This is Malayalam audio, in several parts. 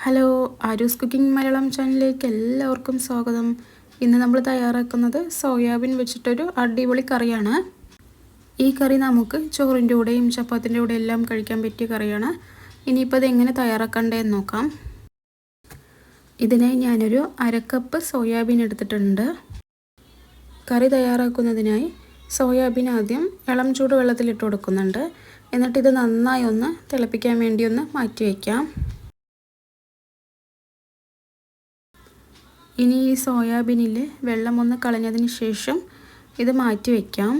ഹലോ ആരൂസ് കുക്കിംഗ് മലയാളം ചാനലിലേക്ക് എല്ലാവർക്കും സ്വാഗതം. ഇന്ന് നമ്മൾ തയ്യാറാക്കുന്നത് സോയാബീൻ വെച്ചിട്ടൊരു അടിപൊളി കറിയാണ്. ഈ കറി നമുക്ക് ചോറിന്റെ കൂടെയും ചപ്പാത്തിന്റെ കൂടെ എല്ലാം കഴിക്കാൻ പറ്റിയ കറിയാണ്. ഇനിയിപ്പോൾ അത് എങ്ങനെ തയ്യാറാക്കണ്ടേന്ന് നോക്കാം. ഇതിനായി ഞാനൊരു അരക്കപ്പ് സോയാബീൻ എടുത്തിട്ടുണ്ട്. കറി തയ്യാറാക്കുന്നതിനായി സോയാബീൻ ആദ്യം ഇളം ചൂട് വെള്ളത്തിലിട്ട് കൊടുക്കുന്നുണ്ട്. എന്നിട്ട് ഇത് നന്നായി ഒന്ന് തിളപ്പിക്കാൻ വേണ്ടി ഒന്ന് മാറ്റി വയ്ക്കാം. ഇനി ഈ സോയാബീനിൽ വെള്ളം ഒന്ന് കളഞ്ഞതിന് ശേഷം ഇത് മാറ്റി വയ്ക്കാം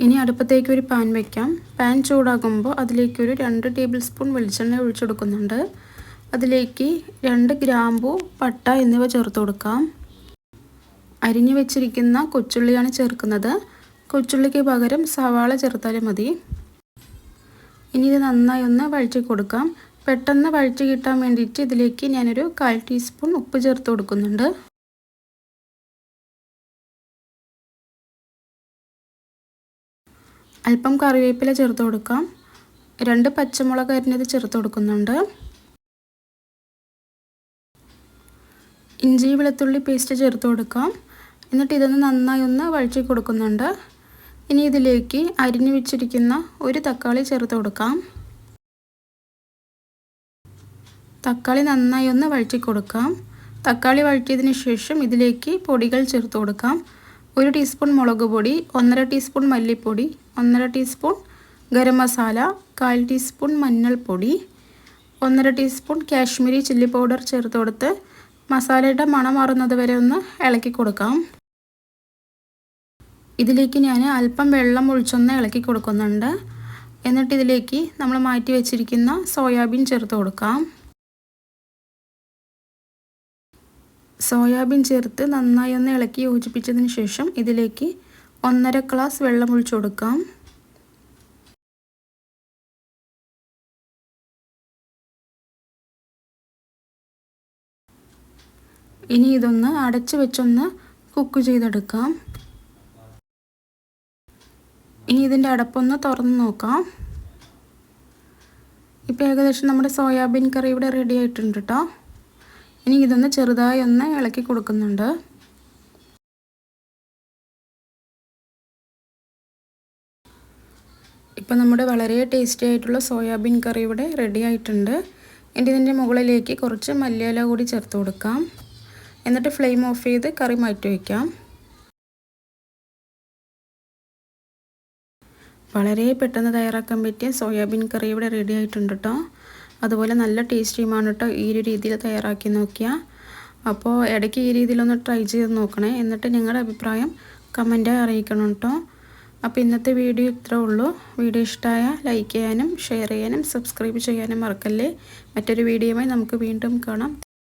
ഇനി അടുപ്പത്തേക്ക് ഒരു പാൻ വയ്ക്കാം പാൻ ചൂടാകുമ്പോൾ അതിലേക്ക് ഒരു രണ്ട് ടേബിൾ സ്പൂൺ വെളിച്ചെണ്ണ ഒഴിച്ചെടുക്കുന്നുണ്ട്. അതിലേക്ക് രണ്ട് ഗ്രാമ്പു പട്ട എന്നിവ ചേർത്ത് കൊടുക്കാം. അരിഞ്ഞു വെച്ചിരിക്കുന്ന കൊച്ചുള്ളിയാണ് ചേർക്കുന്നത്. കൊച്ചുള്ളിക്ക് പകരം സവാള ചേർത്താലും മതി. ഇനി ഇത് നന്നായി ഒന്ന് വഴറ്റി കൊടുക്കാം. പെട്ടെന്ന് വഴിച്ചു കിട്ടാൻ വേണ്ടിയിട്ട് ഇതിലേക്ക് ഞാനൊരു കാൽ ടീസ്പൂൺ ഉപ്പ് ചേർത്ത് കൊടുക്കുന്നുണ്ട്. അല്പം കറിവേപ്പില ചേർത്ത് കൊടുക്കാം. രണ്ട് പച്ചമുളക് അരിഞ്ഞത് ചേർത്ത് കൊടുക്കുന്നുണ്ട്. ഇഞ്ചി വെളുത്തുള്ളി പേസ്റ്റ് ചേർത്ത് കൊടുക്കാം. എന്നിട്ട് ഇതൊന്ന് നന്നായി ഒന്ന് വഴിച്ചു കൊടുക്കുന്നുണ്ട്. ഇനി ഇതിലേക്ക് അരിഞ്ഞു വെച്ചിരിക്കുന്ന ഒരു തക്കാളി ചേർത്ത് കൊടുക്കാം. തക്കാളി നന്നായി ഒന്ന് വഴറ്റി കൊടുക്കാം. തക്കാളി വഴറ്റിയതിന് ശേഷം ഇതിലേക്ക് പൊടികൾ ചേർത്ത് കൊടുക്കാം. ഒരു ടീസ്പൂൺ മുളക് പൊടി ഒന്നര ടീസ്പൂൺ മല്ലിപ്പൊടി ഒന്നര ടീസ്പൂൺ ഗരം മസാല കാൽ ടീസ്പൂൺ മഞ്ഞൾപ്പൊടി ഒന്നര ടീസ്പൂൺ കാശ്മീരി ചില്ലി പൗഡർ ചേർത്ത് കൊടുത്ത് മസാലയുടെ മണം മാറുന്നത് വരെ ഒന്ന് ഇളക്കി കൊടുക്കാം. ഇതിലേക്ക് ഞാൻ അല്പം വെള്ളം ഒഴിച്ചൊന്ന് ഇളക്കി കൊടുക്കുന്നുണ്ട്. എന്നിട്ട് ഇതിലേക്ക് നമ്മൾ മാറ്റി വെച്ചിരിക്കുന്ന സോയാബീൻ ചേർത്ത് കൊടുക്കാം. സോയാബീൻ ചേർത്ത് നന്നായി ഒന്ന് ഇളക്കി യോജിപ്പിച്ചതിന് ശേഷം ഇതിലേക്ക് ഒന്നര ഗ്ലാസ് വെള്ളം ഒഴിച്ചു കൊടുക്കാം. ഇനി ഇതൊന്ന് അടച്ചു വെച്ചൊന്ന് കുക്ക് ചെയ്തെടുക്കാം. ഇനി ഇതിന്റെ അടപ്പൊന്ന് തുറന്ന് നോക്കാം. ഇപ്പോൾ ഏകദേശം നമ്മുടെ സോയാബീൻ കറി ഇവിടെ റെഡി ആയിട്ടുണ്ട് കേട്ടോ ഇനി ഇതൊന്ന് ചെറുതായി ഒന്ന് ഇളക്കി കൊടുക്കുന്നുണ്ട്. ഇപ്പം നമ്മുടെ വളരെ ടേസ്റ്റി ആയിട്ടുള്ള സോയാബീൻ കറി ഇവിടെ റെഡി ആയിട്ടുണ്ട്. ഇനി ഇതിന്റെ മുകളിലേക്ക് കുറച്ച് മല്ലിയില കൂടി ചേർത്ത് കൊടുക്കാം. എന്നിട്ട് ഫ്ലെയിം ഓഫ് ചെയ്ത് കറി മാറ്റി വയ്ക്കാം വളരെ പെട്ടെന്ന് തയ്യാറാക്കാൻ പറ്റിയ സോയാബീൻ കറി ഇവിടെ റെഡി ആയിട്ടുണ്ട് കേട്ടോ അതുപോലെ നല്ല ടേസ്റ്റിയുമാണ് കേട്ടോ ഈ ഒരു രീതിയിൽ തയ്യാറാക്കി നോക്കിയാൽ അപ്പോൾ ഇടയ്ക്ക് ഈ രീതിയിലൊന്ന് ട്രൈ ചെയ്ത് നോക്കണേ. എന്നിട്ട് നിങ്ങളുടെ അഭിപ്രായം കമന്റായി അറിയിക്കണം കേട്ടോ അപ്പോൾ ഇന്നത്തെ വീഡിയോ ഇത്രേ ഉള്ളൂ. വീഡിയോ ഇഷ്ടമായ ലൈക്ക് ചെയ്യാനും ഷെയർ ചെയ്യാനും സബ്സ്ക്രൈബ് ചെയ്യാനും മറക്കല്ലേ. മറ്റൊരു വീഡിയോയുമായി നമുക്ക് വീണ്ടും കാണാം.